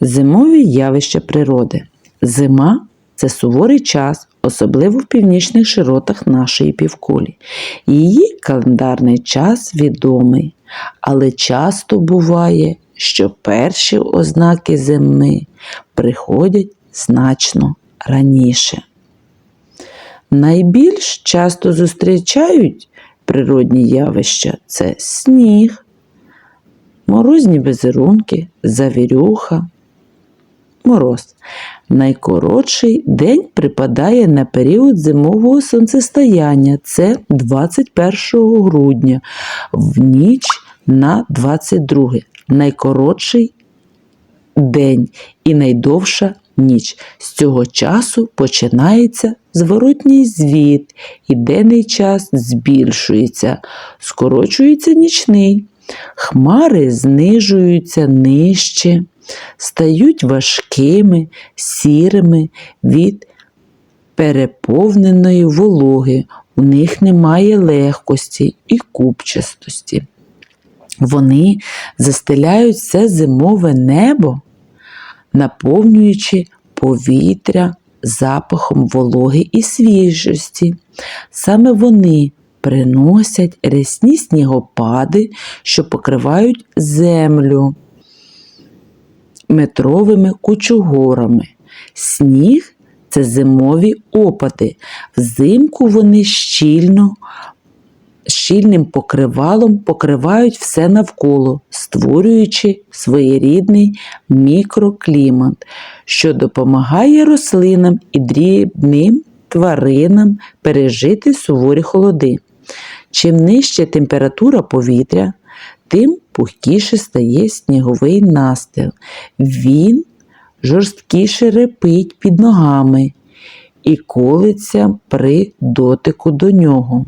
Зимові явища природи. Зима це суворий час, особливо в північних широтах нашої півкулі. Її календарний час відомий, але часто буває, що перші ознаки зими приходять значно раніше. Найбільш часто зустрічають природні явища це сніг, морозні безрунки, завірюха, мороз. Найкоротший день припадає на період зимового сонцестояння. Це 21 грудня, в ніч на 22. Найкоротший день і найдовша ніч. З цього часу починається зворотній звіт, і денний час збільшується, скорочується нічний. Хмари знижуються нижче, стають важкими, сірими від переповненої вологи. У них немає легкості і купчастості. Вони застеляють все зимове небо, наповнюючи повітря запахом вологи і свіжості. Саме вони приносять рясні снігопади, що покривають землю метровими кучугорами. Сніг це зимові опади. Взимку вони щільно щільним покривалом покривають все навколо, створюючи своєрідний мікроклімат, що допомагає рослинам і дрібним тваринам пережити суворі холоди. Чим нижча температура повітря, тим пухкіше стає сніговий настил. Він жорсткіше репить під ногами і колиться при дотику до нього.